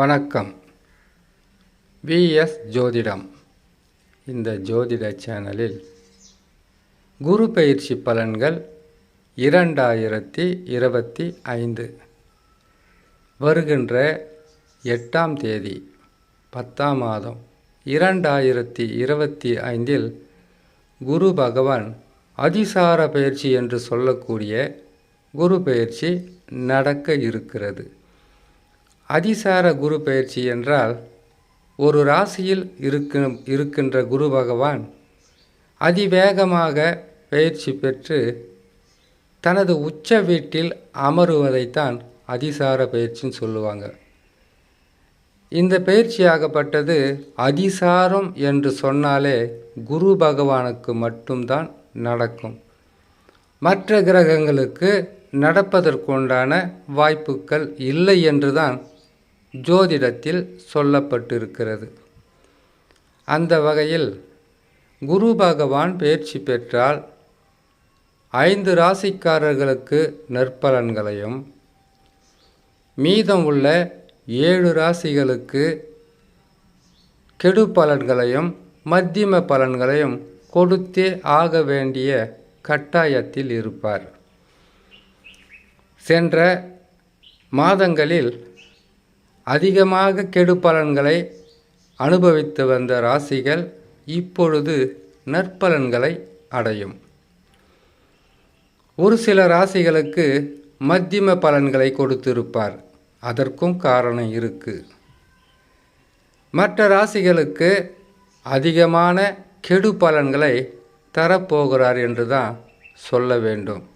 வணக்கம். விஎஸ் ஜோதிடம். இந்த ஜோதிட சேனலில் குரு பயிற்சி பலன்கள் இரண்டாயிரத்தி இருபத்தி ஐந்து வருகின்ற எட்டாம் தேதி பத்தாம் மாதம் இரண்டாயிரத்தி இருபத்தி ஐந்தில் குரு பகவான் அதிசார பயிற்சி என்று சொல்லக்கூடிய குரு பயிற்சி நடக்க இருக்கிறது. அதிசார குரு பயிற்சி என்றால் ஒரு ராசியில் இருக்க இருக்கின்ற குரு பகவான் அதிவேகமாக பயிற்சி பெற்று தனது உச்ச வீட்டில் அமருவதைத்தான் அதிசார பயிற்சின்னு சொல்லுவாங்க. இந்த பயிற்சியாகப்பட்டது அதிசாரம் என்று சொன்னாலே குரு பகவானுக்கு மட்டும்தான் நடக்கும். மற்ற கிரகங்களுக்கு நடப்பதற்குண்டான வாய்ப்புகள் இல்லை என்றுதான் ஜோதிடத்தில் சொல்லப்பட்டிருக்கிறது. அந்த வகையில் குரு பகவான் பயிற்சி பெற்றால் ஐந்து ராசிக்காரர்களுக்கு நற்பலன்களையும் மீதம் உள்ள ஏழு ராசிகளுக்கு கெடு பலன்களையும் மத்தியம பலன்களையும் கொடுத்தே ஆக வேண்டிய கட்டாயத்தில் இருப்பார். சென்ற மாதங்களில் அதிகமாக கெடு பலன்களை அனுபவித்து வந்த ராசிகள் இப்பொழுது நற்பலன்களை அடையும். ஒரு சில ராசிகளுக்கு மத்தியம பலன்களை கொடுத்திருப்பார். அதற்கும் காரணம் இருக்கு. மற்ற ராசிகளுக்கு அதிகமான கெடு பலன்களை தரப்போகிறார் என்று தான் சொல்ல வேண்டும்.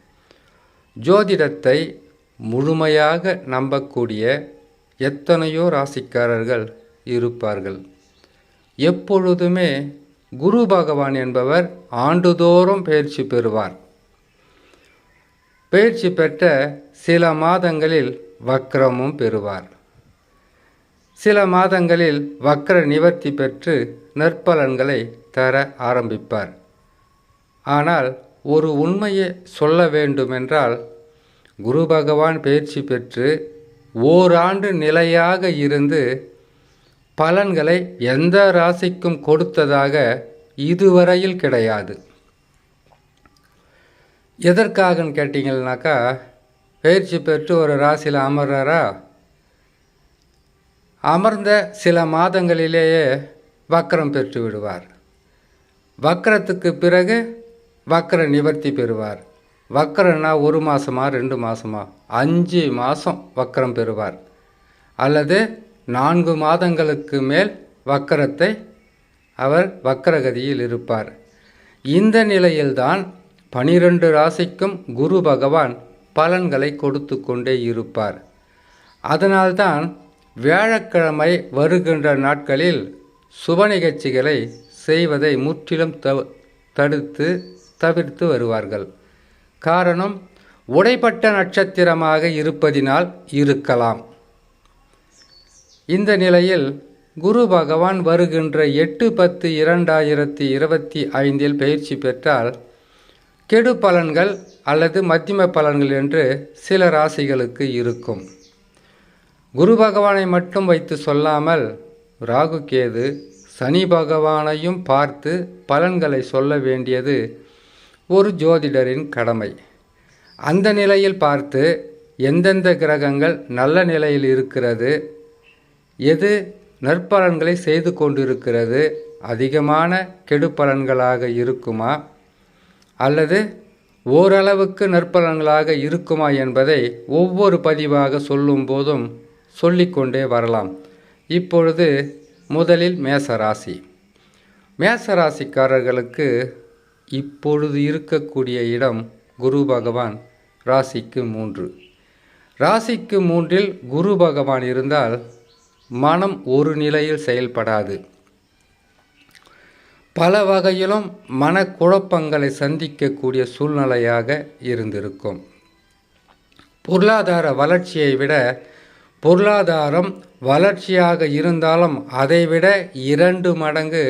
ஜோதிடத்தை முழுமையாக நம்பக்கூடிய எத்தனையோ ராசிக்காரர்கள் இருப்பார்கள். எப்பொழுதுமே குரு பகவான் என்பவர் ஆண்டுதோறும் பயிற்சி பெறுவார். பயிற்சி பெற்ற சில மாதங்களில் வக்ரமும் பெறுவார். சில மாதங்களில் வக்ர நிவர்த்தி பெற்று நற்பலன்களை தர ஆரம்பிப்பார். ஆனால் ஒரு உண்மையை சொல்ல வேண்டுமென்றால் குரு பகவான் பயிற்சி பெற்று ஓராண்டு நிலையாக இருந்து பலன்களை எந்த ராசிக்கும் கொடுத்ததாக இதுவரையில் கிடையாது. எதற்காகன்னு கேட்டிங்கன்னாக்கா பயிற்சி பெற்று ஒரு ராசியில் அமர்றாரா? அமர்ந்த சில மாதங்களிலேயே வக்கரம் பெற்று விடுவார். வக்கரத்துக்கு பிறகு வக்கர நிவர்த்தி பெறுவார். வக்கரன்னா ஒரு மாதமா ரெண்டு மாதமா அஞ்சு மாதம் வக்கரம் பெறுவார். அல்லது நான்கு மாதங்களுக்கு மேல் வக்கரத்தை அவர் வக்கரகதியில் இருப்பார். இந்த நிலையில்தான் பனிரெண்டு ராசிக்கும் குரு பகவான் பலன்களை கொடுத்து கொண்டே இருப்பார். அதனால்தான் வியாழக்கிழமை வருகின்ற நாட்களில் சுப நிகழ்ச்சிகளை செய்வதை முற்றிலும் த தடுத்து தவிர்த்து வருவார்கள். காரணம் உடைப்பட்ட நட்சத்திரமாக இருப்பதினால் இருக்கலாம். இந்த நிலையில் குரு பகவான் வருகின்ற எட்டு பத்து இரண்டாயிரத்தி இருபத்தி ஐந்தில் பயிற்சி பெற்றால் கெடு பலன்கள் அல்லது மத்தியம பலன்கள் என்று சில ராசிகளுக்கு இருக்கும். குரு பகவானை மட்டும் வைத்து சொல்லாமல் ராகு கேது சனி பகவானையும் பார்த்து பலன்களை சொல்ல வேண்டியது ஒரு ஜோதிடரின் கடமை. அந்த நிலையில் பார்த்து எந்தெந்த கிரகங்கள் நல்ல நிலையில் இருக்கிறது? எது நற்பலன்களை செய்து கொண்டிருக்கிறது? அதிகமான கெடுபலன்களாக இருக்குமா? அல்லது ஓரளவுக்கு நற்பலன்களாக இருக்குமா என்பதை ஒவ்வொரு பதிவாக சொல்லும் போதும் சொல்லிக்கொண்டே வரலாம். இப்பொழுது முதலில் மேசராசி. மேசராசிக்காரர்களுக்கு இப்பொழுது இருக்கக்கூடிய இடம் குரு பகவான் ராசிக்கு மூன்று. ராசிக்கு மூன்றில் குரு பகவான் இருந்தால் மனம் ஒரு நிலையில் செயல்படாது. பல வகையிலும் மனக்குழப்பங்களை சந்திக்கக்கூடிய சூழ்நிலையாக இருந்திருக்கும். பொருளாதார வளர்ச்சியை விட பொருளாதாரம் வளர்ச்சியாக இருந்தாலும் அதைவிட இரண்டு மடங்கு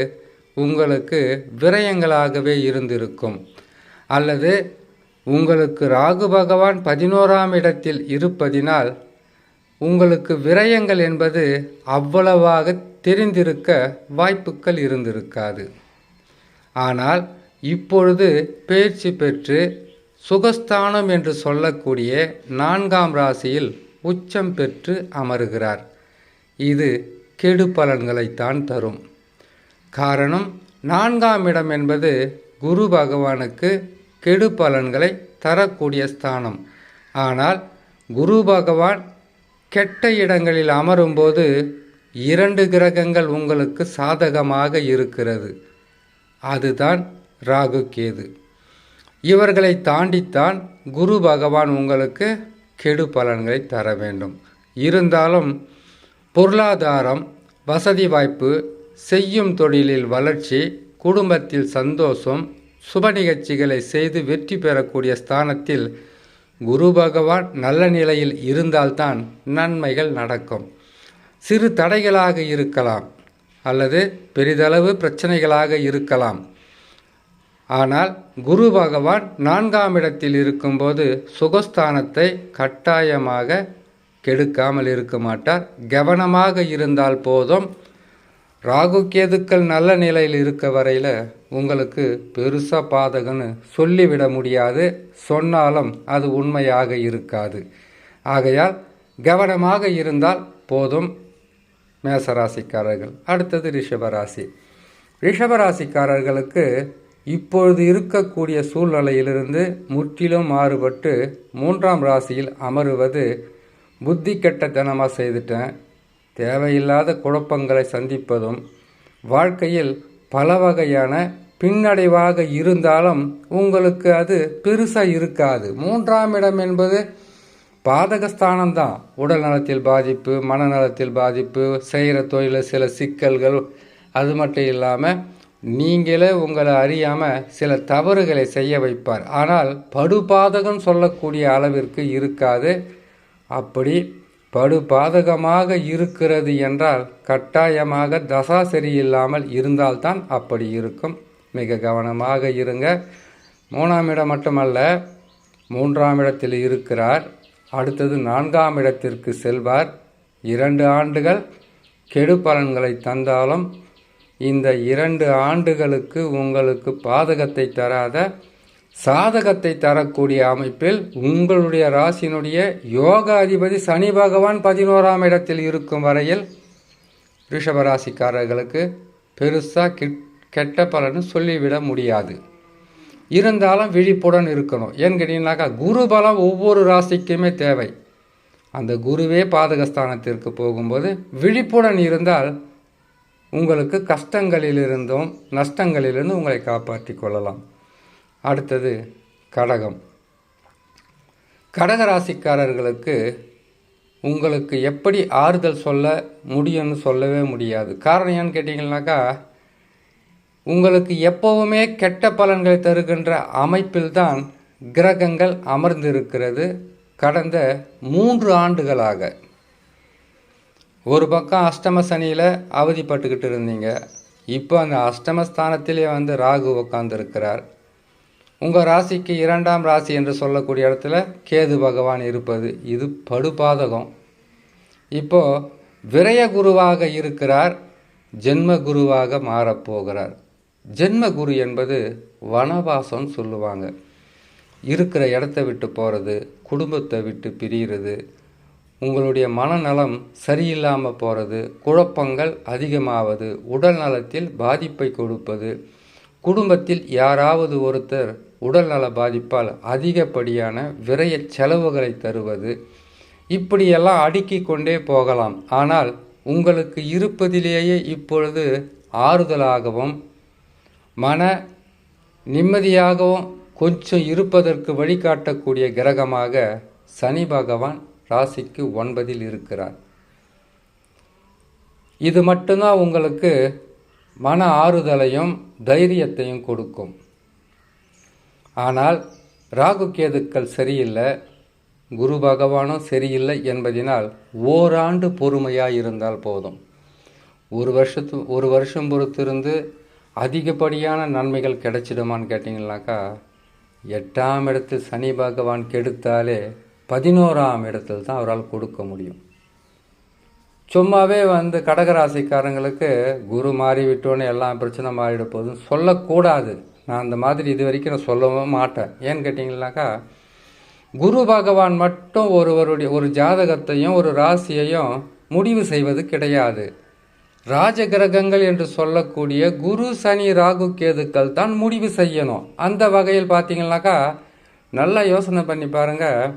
உங்களுக்கு விரயங்களாகவே இருந்திருக்கும். அல்லது உங்களுக்கு ராகு பகவான் பதினோராம் இடத்தில் இருப்பதினால் உங்களுக்கு விரயங்கள் என்பது அவ்வளவாக தெரிந்திருக்க வாய்ப்புகள் இருந்திருக்காது. ஆனால் இப்பொழுது பயிற்சி பெற்று சுகஸ்தானம் என்று சொல்லக்கூடிய நான்காம் ராசியில் உச்சம் பெற்று அமருகிறார். இது கெடு பலன்களைத்தான் தரும். காரணம் நான்காம் இடம் என்பது குரு பகவானுக்கு கெடு பலன்களை தரக்கூடிய ஸ்தானம். ஆனால் குரு பகவான் கெட்ட இடங்களில் அமரும்போது இரண்டு கிரகங்கள் உங்களுக்கு சாதகமாக இருக்கிறது. அதுதான் ராகு கேது. இவர்களை தாண்டித்தான் குரு பகவான் உங்களுக்கு கெடு பலன்களை தர வேண்டும். இருந்தாலும் பொருளாதாரம் வசதி வாய்ப்பு செய்யும் தொழிலில் வளர்ச்சி குடும்பத்தில் சந்தோஷம் சுப நிகழ்ச்சிகளை செய்து வெற்றி பெறக்கூடிய ஸ்தானத்தில் குரு பகவான் நல்ல நிலையில் இருந்தால்தான் நன்மைகள் நடக்கும். சிறு தடைகளாக இருக்கலாம் அல்லது பெரிதளவு பிரச்சனைகளாக இருக்கலாம். ஆனால் குரு பகவான் நான்காம் இடத்தில் இருக்கும்போது சுகஸ்தானத்தை கட்டாயமாக கெடுக்காமல் இருக்க மாட்டார். கவனமாக இருந்தால் போதும். ராகு கேதுக்கள் நல்ல நிலையில் இருக்க வரையில் உங்களுக்கு பெருசாக பாதகன்னு சொல்லிவிட முடியாது. சொன்னாலும் அது உண்மையாக இருக்காது. ஆகையால் கவனமாக இருந்தால் போதும். மேசராசிக்காரர்கள். அடுத்தது ரிஷபராசி. ரிஷபராசிக்காரர்களுக்கு இப்பொழுது இருக்கக்கூடிய சூழ்நிலையிலிருந்து முற்றிலும் மாறுபட்டு மூன்றாம் ராசியில் அமருவது புத்தி கெட்டத்தனமாக செய்துட்டேன். தேவையில்லாத குழப்பங்களை சந்திப்பதும் வாழ்க்கையில் பல வகையான பின்னடைவாக இருந்தாலும் உங்களுக்கு அது பெருசாக இருக்காது. மூன்றாம் இடம் என்பது பாதகஸ்தானம்தான். உடல் நலத்தில் பாதிப்பு மனநலத்தில் பாதிப்பு செய்கிற தொழிலில் சில சிக்கல்கள் அது மட்டும் இல்லாமல் நீங்களே உங்களை அறியாமல் சில தவறுகளை செய்ய வைப்பார். ஆனால் படுபாதகம் சொல்லக்கூடிய அளவிற்கு இருக்காது. அப்படி படு பாதகமாக இருக்கிறது என்றால் கட்டாயமாக தசா சரியில்லாமல் இருந்தால்தான் அப்படி இருக்கும். மிக கவனமாக இருங்க. மூணாம் இடம் மட்டுமல்ல மூன்றாம் இடத்தில் இருக்கிறார். அடுத்தது நான்காம் இடத்திற்கு செல்வார். இரண்டு ஆண்டுகள் கெடு பலன்களை தந்தாலும் இந்த இரண்டு ஆண்டுகளுக்கு உங்களுக்கு பாதகத்தை தராத சாதகத்தை தரக்கூடிய அமைப்பில் உங்களுடைய ராசியினுடைய யோகாதிபதி சனி பகவான் பதினோராம் இடத்தில் இருக்கும் வரையில் ரிஷபராசிக்காரர்களுக்கு பெருசாக கெட்ட பலன்னு சொல்லிவிட முடியாது. இருந்தாலும் விழிப்புடன் இருக்கணும். ஏன்னு கேட்டிங்கனாக்கா குரு பலம் ஒவ்வொரு ராசிக்குமே தேவை. அந்த குருவே பாதகஸ்தானத்திற்கு போகும்போது விழிப்புடன் இருந்தால் உங்களுக்கு கஷ்டங்களிலிருந்தும் நஷ்டங்களிலிருந்து உங்களை காப்பாற்றி கொள்ளலாம். அடுத்தது கடகம். கடகராசிக்காரர்களுக்கு உங்களுக்கு எப்படி ஆறுதல் சொல்ல முடியும்னு சொல்லவே முடியாது. காரணம் ஏன்னு கேட்டிங்கனாக்கா உங்களுக்கு எப்போவுமே கெட்ட பலன்களை தருகின்ற அமைப்பில்தான் கிரகங்கள் அமர்ந்திருக்கிறது கடந்த மூன்று ஆண்டுகளாக. ஒரு பக்கம் அஷ்டம சனியில் அவதிப்பட்டுக்கிட்டு இருந்தீங்க. இப்போ அந்த அஷ்டமஸ்தானத்திலே வந்து ராகு உட்காந்துருக்கிறார் உங்கள் ராசிக்கு இரண்டாம் ராசி என்று சொல்லக்கூடிய இடத்துல கேது பகவான் இருப்பது. இது படுபாதகம். இப்போது விரய குருவாக இருக்கிறார் ஜென்ம குருவாக மாறப்போகிறார். ஜென்ம குரு என்பது வனவாசம் சொல்லுவாங்க. இருக்கிற இடத்த விட்டு போகிறது குடும்பத்தை விட்டு பிரிகிறது உங்களுடைய மனநலம் சரியில்லாமல் போகிறது குழப்பங்கள் அதிகமாவது உடல் நலத்தில் பாதிப்பை கொடுப்பது குடும்பத்தில் யாராவது ஒருத்தர் உடல்நல பாதிப்பால் அதிகப்படியான விரைய செலவுகளை தருவது. இப்படியெல்லாம் அடுக்கிக் கொண்டே போகலாம். ஆனால் உங்களுக்கு இருப்பதிலேயே இப்பொழுது ஆறுதலாகவும் மன நிம்மதியாகவும் கொஞ்சம் இருப்பதற்கு வழிகாட்டக்கூடிய கிரகமாக சனி பகவான் ராசிக்கு ஒன்பதில் இருக்கிறார். இது மட்டும்தான் உங்களுக்கு மன ஆறுதலையும் தைரியத்தையும் கொடுக்கும். ஆனால் ராகு கேதுக்கள் சரியில்லை குரு பகவானும் சரியில்லை என்பதினால் ஓராண்டு பொறுமையாக இருந்தால் போதும். ஒரு வருஷத்து ஒரு வருஷம் பொறுத்திருந்து அதிகப்படியான நன்மைகள் கிடைச்சிடுமான்னு கேட்டிங்கனாக்கா எட்டாம் இடத்தில் சனி பகவான் கெடுத்தாலே பதினோராம் இடத்தில் தான் அவரால் கொடுக்க முடியும். சும்மாவே வந்து கடகராசிக்காரங்களுக்கு குரு மாறி விட்டோன்னு எல்லாம் பிரச்சனை மாறிட போகுதுன்னு சொல்லக்கூடாது. நான் அந்த மாதிரி இது வரைக்கும் நான் சொல்லவும் மாட்டேன். ஏன்னு கேட்டிங்கனாக்கா குரு பகவான் மட்டும் ஒருவருடைய ஒரு ஜாதகத்தையும் ஒரு ராசியையும் முடிவு செய்வது கிடையாது. ராஜ கிரகங்கள் என்று சொல்லக்கூடிய குரு சனி ராகு கேதுக்கள் தான் முடிவு செய்யணும். அந்த வகையில் பார்த்தீங்கன்னாக்கா நல்லா யோசனை பண்ணி பாருங்கள்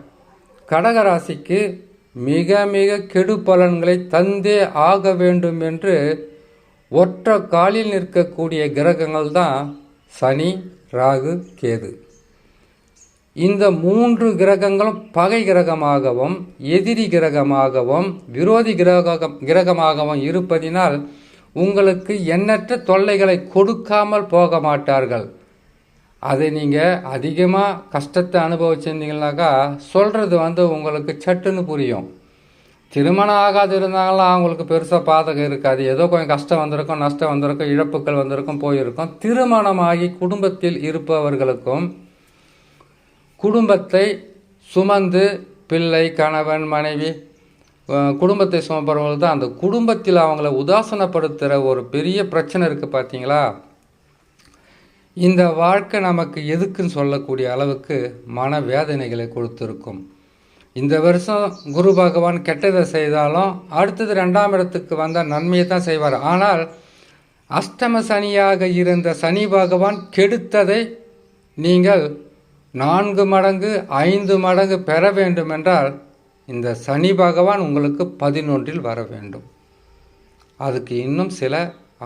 கடகராசிக்கு மிக மிக கெடு பலன்களை தந்தே ஆக வேண்டும் என்று ஒற்ற காலில் நிற்கக்கூடிய கிரகங்கள் தான் சனி ராகு கேது. இந்த மூன்று கிரகங்களும் பகை கிரகமாகவும் எதிரி கிரகமாகவும் விரோதி கிரகம் கிரகமாகவும் இருப்பதினால் உங்களுக்கு எண்ணற்ற தொல்லைகளை கொடுக்காமல் போக மாட்டார்கள். அதை நீங்கள் அதிகமாக கஷ்டத்தை அனுபவிச்சிருந்தீங்கன்னாக்கா சொல்கிறது வந்து உங்களுக்கு சட்டுன்னு புரியும். திருமணம் ஆகாது இருந்தாலும் அவங்களுக்கு பெருசாக பாதகம் இருக்காது. ஏதோ கொஞ்சம் கஷ்டம் வந்திருக்கும் நஷ்டம் வந்திருக்கும் இழப்புகள் வந்திருக்கும் போயிருக்கும். திருமணமாகி குடும்பத்தில் இருப்பவர்களுக்கும் குடும்பத்தை சுமந்து பிள்ளை கணவன் மனைவி குடும்பத்தை சுமப்பவர்கள் தான் அந்த குடும்பத்தில் அவங்கள உதாசனப்படுத்துகிற ஒரு பெரிய பிரச்சனை இருக்குது பார்த்தீங்களா இந்த வாழ்க்கை நமக்கு எதுக்குன்னு சொல்லக்கூடிய அளவுக்கு மன வேதனைகளை கொடுத்துருக்கும். இந்த வருஷம் குரு பகவான் கெட்டதை செய்தாலும் அடுத்தது ரெண்டாம் இடத்துக்கு வந்தால் நன்மையை தான் செய்வார். ஆனால் அஷ்டம சனியாக இருந்த சனி பகவான் கெடுத்ததை நீங்கள் நான்கு மடங்கு ஐந்து மடங்கு பெற வேண்டுமென்றால் இந்த சனி பகவான் உங்களுக்கு பதினொன்றில் வர வேண்டும். அதுக்கு இன்னும் சில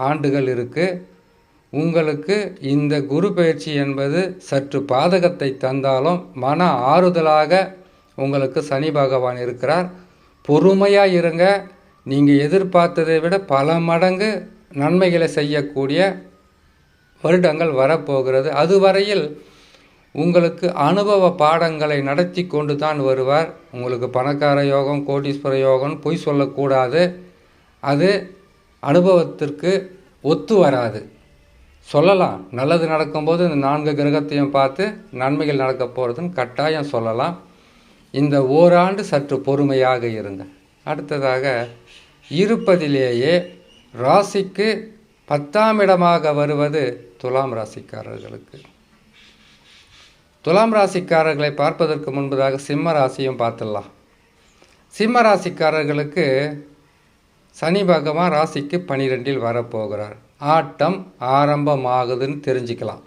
ஆண்டுகள் இருக்குது உங்களுக்கு இந்த குரு பயிற்சி என்பது சற்று பாதகத்தை தந்தாலும் மன ஆறுதலாக உங்களுக்கு சனி பகவான் இருக்கிறார். பொறுமையாக இருங்க. நீங்கள் எதிர்பார்த்ததை விட பல மடங்கு நன்மைகளை செய்யக்கூடிய வருடங்கள் வரப்போகிறது. அதுவரையில் உங்களுக்கு அனுபவ பாடங்களை நடத்தி கொண்டு தான் வருவார். உங்களுக்கு பணக்கார யோகம் கோடீஸ்வர யோகம் பொய் சொல்லக்கூடாது. அது அனுபவத்திற்கு ஒத்து வராது. சொல்லலாம். நல்லது நடக்கும்போது இந்த நான்கு கிரகத்தையும் பார்த்து நன்மைகள் நடக்க போகிறதுன்னு கட்டாயம் சொல்லலாம். இந்த ஓராண்டு சற்று பொறுமையாக இருங்கள் அடுத்ததாக இருப்பதிலேயே ராசிக்கு பத்தாம் இடமாக வருவது துலாம் ராசிக்காரர்களுக்கு. துலாம் ராசிக்காரர்களை பார்ப்பதற்கு முன்பதாக சிம்ம ராசியும் பார்த்துடலாம். சிம்ம ராசிக்காரர்களுக்கு சனி பகவான் ராசிக்கு பனிரெண்டில் வரப்போகிறார். ஆட்டம் ஆரம்பமாகுதுன்னு தெரிஞ்சுக்கலாம்.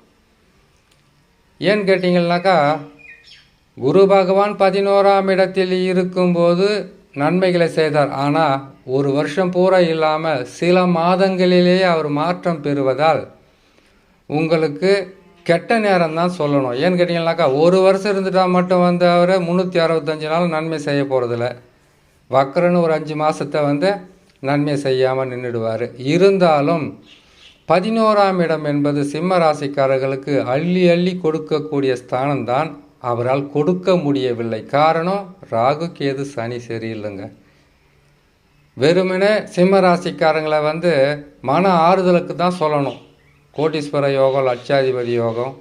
ஏன்னு கேட்டிங்கன்னாக்கா குரு பகவான் பதினோராம் இடத்தில் இருக்கும்போது நன்மைகளை செய்தார். ஆனால் ஒரு வருஷம் பூரா இல்லாமல் சில மாதங்களிலேயே அவர் மாற்றம் பெறுவதால் உங்களுக்கு கெட்ட நேரம் தான் சொல்லணும். ஏன்னு கேட்டிங்கன்னாக்கா ஒரு வருஷம் இருந்துட்டால் மட்டும் வந்து அவர் முந்நூற்றி அறுபத்தஞ்சு நாள் நன்மை செய்ய போகிறதில்ல வக்கரன்னு ஒரு அஞ்சு மாதத்தை வந்து நன்மை செய்யாமல் நின்றுடுவார் இருந்தாலும் பதினோராம் இடம் என்பது சிம்ம ராசிக்காரர்களுக்கு அள்ளி அள்ளி கொடுக்கக்கூடிய ஸ்தானம்தான் அவரால் கொடுக்க முடியவில்லை. காரணம் ராகு கேது சனி சரியில்லைங்க வெறுமனே சிம்ம ராசிக்காரங்களை வந்து மன ஆறுதலுக்கு தான் சொல்லணும். கோட்டீஸ்வர யோகம் லட்சாதிபதி யோகம்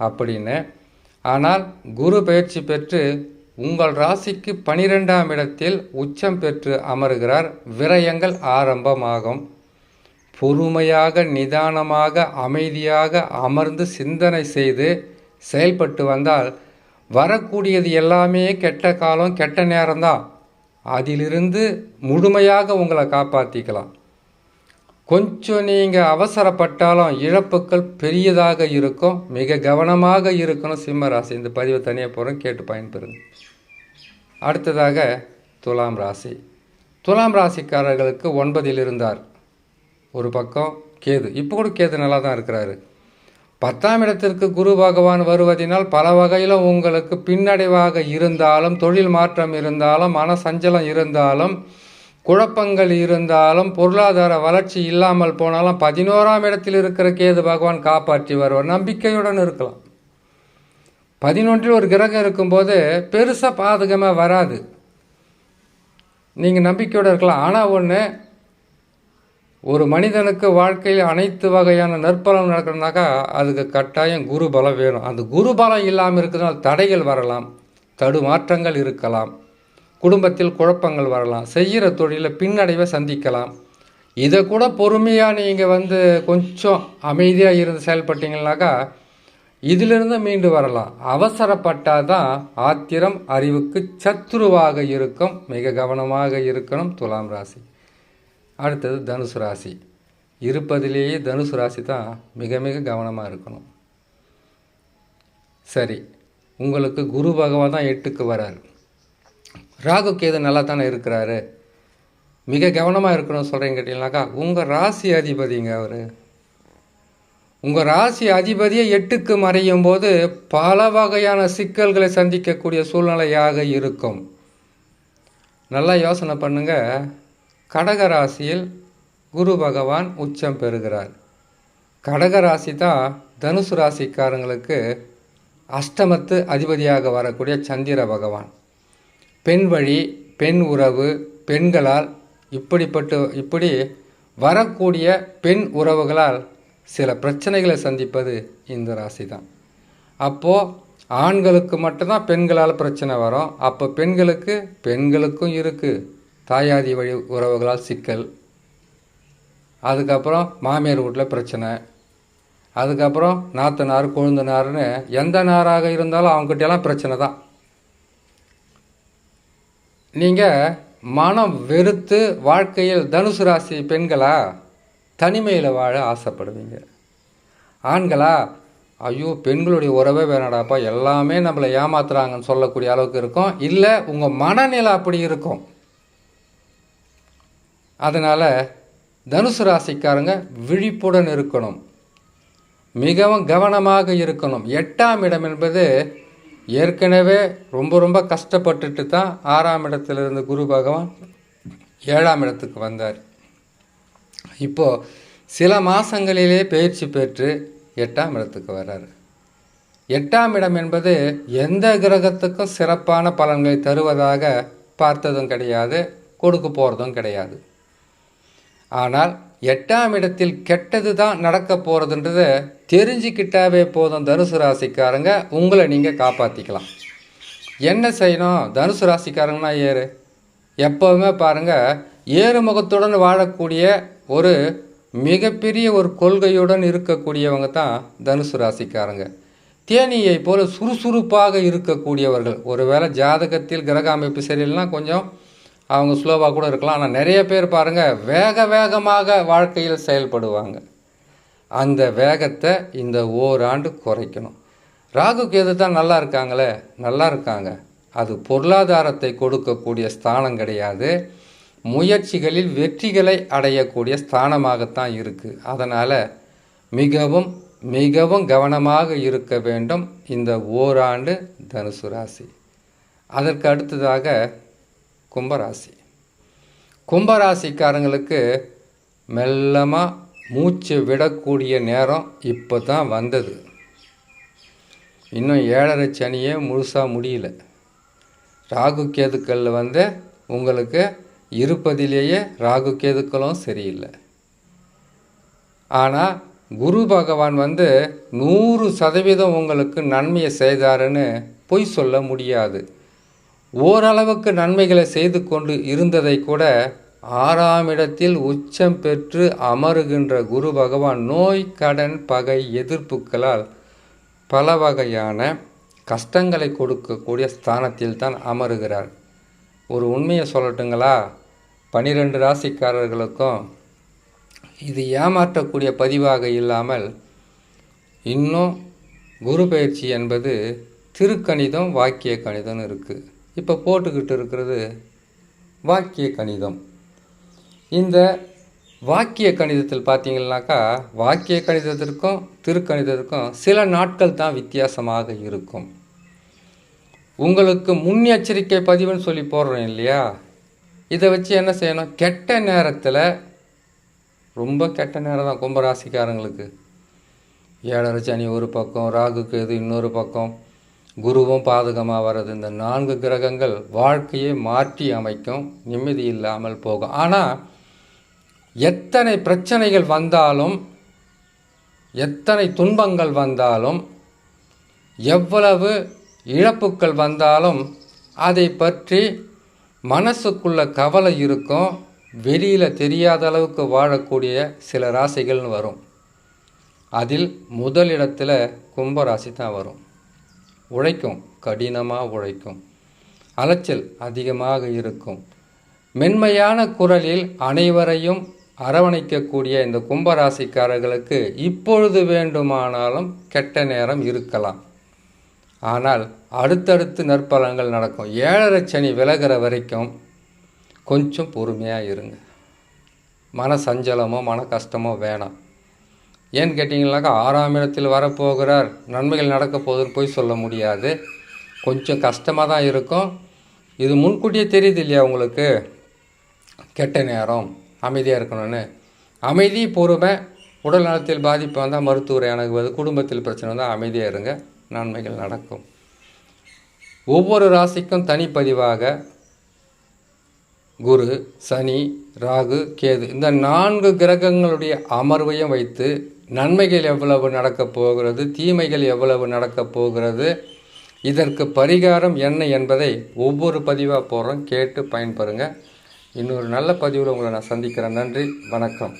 அப்படின்னு. ஆனால் குரு பயிற்சி பெற்று உங்கள் ராசிக்கு பனிரெண்டாம் இடத்தில் உச்சம் பெற்று அமருகிறார். விரயங்கள் ஆரம்பமாகும். பொறுமையாக நிதானமாக அமைதியாக அமர்ந்து சிந்தனை செய்து செயல்பட்டு வந்தால் வரக்கூடியது எல்லாமே கெட்ட காலம் கெட்ட நேரம்தான். அதிலிருந்து முழுமையாக உங்களை காப்பாற்றிக்கலாம் கொஞ்சம் நீங்கள் அவசரப்பட்டாலும் இழப்புக்கள் பெரியதாக இருக்கும். மிக கவனமாக இருக்கணும் சிம்ம ராசி. இந்த பதிவை தனியாக போகிறோம் கேட்டு பயன்பெறுங்க. அடுத்ததாக துலாம் ராசி. துலாம் ராசிக்காரர்களுக்கு ஒன்பதில் இருந்தார். ஒரு பக்கம் கேது. இப்போ கூட கேது நல்லா தான் இருக்கிறாரு. பத்தாம் இடத்திற்கு குரு பகவான் வருவதினால் பல வகையில் உங்களுக்கு பின்னடைவாக இருந்தாலும் தொழில் மாற்றம் இருந்தாலும் மன சஞ்சலம் இருந்தாலும் குழப்பங்கள் இருந்தாலும் பொருளாதார வளர்ச்சி இல்லாமல் போனாலும் பதினோராம் இடத்தில் இருக்கிற கேது பகவான் காப்பாற்றி வருவார். நம்பிக்கையுடன் இருக்கலாம். பதினொன்றில் ஒரு கிரகம் இருக்கும்போது பெருசாக பாதகமாக வராது. நீங்கள் நம்பிக்கையோடு இருக்கலாம். ஆனால் ஒன்று ஒரு மனிதனுக்கு வாழ்க்கையில் அனைத்து வகையான நற்பலம் நடக்கணும்னாக்கா அதுக்கு கட்டாயம் குரு பலம் வேணும். அந்த குரு பலம் இல்லாமல் இருக்கிறதுனால தடைகள் வரலாம். தடுமாற்றங்கள் இருக்கலாம். குடும்பத்தில் குழப்பங்கள் வரலாம். செய்கிற தொழிலில் பின்னடைவை சந்திக்கலாம். இதை கூட பொறுமையாக நீங்கள் வந்து கொஞ்சம் அமைதியாக இருந்து செயல்பட்டீங்கன்னாக்கா இதிலிருந்து மீண்டு வரலாம். அவசரப்பட்டால் தான் ஆத்திரம் அறிவுக்கு சத்துருவாக இருக்கும் மிக கவனமாக இருக்கணும் துலாம் ராசி அடுத்தது தனுசு ராசி. இருப்பதிலேயே தனுசு ராசி தான் மிக மிக கவனமாக இருக்கணும். சரி உங்களுக்கு குரு பகவான் தான் எட்டுக்கு வரார். ராகு கேது நல்லா தானே இருக்கிறாரு. மிக கவனமாக இருக்கணும்னு சொல்கிறீங்க கேட்டீங்கன்னாக்கா உங்கள் ராசி அதிபதிங்க அவர். உங்கள் ராசி அதிபதியை எட்டுக்கு மறையும் போது பல வகையான சிக்கல்களை சந்திக்கக்கூடிய சூழ்நிலையாக இருக்கும். நல்லா யோசனை பண்ணுங்கள் கடக ராசியில் குரு பகவான் உச்சம் பெறுகிறார். கடகராசி தான் தனுசு ராசிக்காரங்களுக்கு அஷ்டமத்து அதிபதியாக வரக்கூடிய சந்திர பகவான். பெண் வழி பெண் உறவு பெண்களால் இப்படிப்பட்டு இப்படி வரக்கூடிய பெண் உறவுகளால் சில பிரச்சனைகளை சந்திப்பது இந்த ராசி தான் அப்போது ஆண்களுக்கு மட்டும்தான் பெண்களால் பிரச்சனை வரும். அப்போ பெண்களுக்கு பெண்களுக்கும் இருக்குது தாயாதி வழி உறவுகளால் சிக்கல். அதுக்கப்புறம் மாமியார் வீட்டில் பிரச்சனை. அதுக்கப்புறம் நாத்தனார் கொழுந்தனார்னு எந்த நாராக இருந்தாலும் அவங்ககிட்டலாம் பிரச்சனை தான். நீங்கள் மனம் வெறுத்து வாழ்க்கையில் தனுசு ராசி பெண்களா தனிமையில் வாழ ஆசைப்படுவீங்க. ஆண்களா ஐயோ பெண்களுடைய உறவே வேணாடாப்பா எல்லாமே நம்மளை ஏமாத்துறாங்கன்னு சொல்லக்கூடிய அளவுக்கு இருக்கும். இல்லை உங்கள் மனநிலை அப்படி இருக்கும். அதனால் தனுசு ராசிக்காரங்க விழிப்புடன் இருக்கணும். மிகவும் கவனமாக இருக்கணும். எட்டாம் இடம் என்பது ஏற்கனவே ரொம்ப ரொம்ப கஷ்டப்பட்டுட்டு தான் ஆறாம் இடத்திலிருந்து குரு பகவான் ஏழாம் இடத்துக்கு வந்தார். இப்போது சில மாதங்களிலே பயிற்சி பெற்று எட்டாம் இடத்துக்கு வர்றார். எட்டாம் இடம் என்பது எந்த கிரகத்துக்கும் சிறப்பான பலன்களை தருவதாக பார்த்ததும் கிடையாது கொடுக்க போகிறதும் கிடையாது. ஆனால் எட்டாம் இடத்தில் கெட்டது தான் நடக்க போகிறதுன்றத தெரிஞ்சுக்கிட்டாவே போதும் தனுசு ராசிக்காரங்க. உங்களை நீங்கள் காப்பாற்றிக்கலாம் என்ன செய்யணும்? தனுசு ராசிக்காரங்கன்னா ஏறு. எப்போவுமே பாருங்கள் ஏறுமுகத்துடன் வாழக்கூடிய ஒரு மிகப்பெரிய ஒரு கொள்கையுடன் இருக்கக்கூடியவங்க தான் தனுசு ராசிக்காரங்க. தேனியை போல் சுறுசுறுப்பாக இருக்கக்கூடியவர்கள். ஒருவேளை ஜாதகத்தில் கிரக அமைப்பு சரியில்லைன்னா கொஞ்சம் அவங்க ஸ்லோவாக கூட இருக்கலாம். ஆனால் நிறைய பேர் பாருங்கள் வேக வேகமாக வாழ்க்கையில் செயல்படுவாங்க. அந்த வேகத்தை இந்த ஓராண்டு குறைக்கணும். ராகு கேது தான் நல்லா இருக்காங்களே? நல்லா இருக்காங்க. அது பொருளாதாரத்தை கொடுக்கக்கூடிய ஸ்தானம் கிடையாது. முயற்சிகளில் வெற்றிகளை அடையக்கூடிய ஸ்தானமாகத்தான் இருக்குது அதனால் மிகவும் மிகவும் கவனமாக இருக்க வேண்டும் இந்த ஓராண்டு தனுசு ராசி. அதற்கு அடுத்ததாக கும்பராசி. கும்பராசிக்காரங்களுக்கு மெல்லமாக மூச்சு விடக்கூடிய நேரம் இப்போ தான் வந்தது. இன்னும் ஏழரை சனியே முழுசாக முடியல. ராகு கேதுக்களில் வந்து உங்களுக்கு இருப்பதிலேயே ராகு கேதுக்களும் சரியில்லை. ஆனால் குரு பகவான் வந்து நூறு சதவீதம் உங்களுக்கு நன்மையை செய்தாருன்னு பொய் சொல்ல முடியாது. ஓரளவுக்கு நன்மைகளை செய்து கொண்டு இருந்ததை கூட ஆறாம் இடத்தில் உச்சம் பெற்று அமருகின்ற குரு பகவான் நோய் கடன் பகை எதிர்ப்புகளால் பல வகையான கஷ்டங்களை கொடுக்கக்கூடிய ஸ்தானத்தில் தான் அமருகிறார். ஒரு உண்மையை சொல்லட்டுங்களா? பனிரெண்டு ராசிக்காரர்களுக்கும் இது ஏமாற்றக்கூடிய பதிவாக இல்லாமல் இன்னும் குரு பயிற்சி என்பது திருக்கணிதம் வாக்கிய கணிதம் இருக்குது இப்போ போட்டுக்கிட்டு இருக்கிறது வாக்கிய கணிதம். இந்த வாக்கிய கணிதத்தில் பார்த்தீங்கன்னாக்கா வாக்கிய கணிதத்திற்கும் திருக்கணிதத்திற்கும் சில நாட்கள் தான் வித்தியாசமாக இருக்கும். உங்களுக்கு முன்னெச்சரிக்கை பதிவுன்னு சொல்லி போடுறோம் இல்லையா? இதை வச்சு என்ன செய்யணும்? கெட்ட நேரத்தில் ரொம்ப கெட்ட நேரம் தான் கும்பராசிக்காரங்களுக்கு. ஏழரை சனி ஒரு பக்கம் ராகுக்கு எது இன்னொரு பக்கம் குருவும் பாதகமாக வர்றது இந்த நான்கு கிரகங்கள் வாழ்க்கையை மாற்றி அமைக்கும். நிம்மதி இல்லாமல் போகும். ஆனால் எத்தனை பிரச்சனைகள் வந்தாலும் எத்தனை துன்பங்கள் வந்தாலும் எவ்வளவு இழப்புக்கள் வந்தாலும் அதை பற்றி மனசுக்குள்ள கவலை இருக்கும். வெளியில் தெரியாத அளவுக்கு வாழக்கூடிய சில ராசிகள்னு வரும். அதில் முதலிடத்தில் கும்பராசி தான் வரும். உழைக்கும் கடினமாக உழைக்கும். அலைச்சல் அதிகமாக இருக்கும். மென்மையான குரலில் அனைவரையும் அரவணைக்கக்கூடிய இந்த கும்பராசிக்காரர்களுக்கு இப்பொழுது வேண்டுமானாலும் கெட்ட நேரம் இருக்கலாம். ஆனால் அடுத்தடுத்து நற்பலன்கள் நடக்கும். ஏழரை சனி விலகிற வரைக்கும் கொஞ்சம் பொறுமையாக இருங்க. மன சஞ்சலமோ மன கஷ்டமோ வேணாம். ஏன்னு கேட்டிங்கனாக்கா ஆறாம் இடத்தில் வரப்போகிறார் நன்மைகள் நடக்க போகுதுன்னு போய் சொல்ல முடியாது. கொஞ்சம் கஷ்டமாக தான் இருக்கும். இது முன்கூட்டியே தெரியுது இல்லையா உங்களுக்கு? கெட்ட நேரம் அமைதியாக இருக்கணும்னு. அமைதி பொறுமை உடல் நலத்தில் பாதிப்பு வந்தால் மருத்துவரை அணுகுவது குடும்பத்தில் பிரச்சனை வந்தால் அமைதியாக இருங்க நன்மைகள் நடக்கும். ஒவ்வொரு ராசிக்கும் தனிப்பதிவாக குரு சனி ராகு கேது இந்த நான்கு கிரகங்களுடைய அமர்வையும் வைத்து நன்மைகள் எவ்வளவு நடக்கப் போகிறது? தீமைகள் எவ்வளவு நடக்கப் போகிறது? இதற்கு பரிகாரம் என்ன என்பதை ஒவ்வொரு பதிவாக போகிறோம் கேட்டு பயன்பெறுங்க. இன்னொரு நல்ல பதிவில் உங்களை நான் சந்திக்கிறேன். நன்றி. வணக்கம்.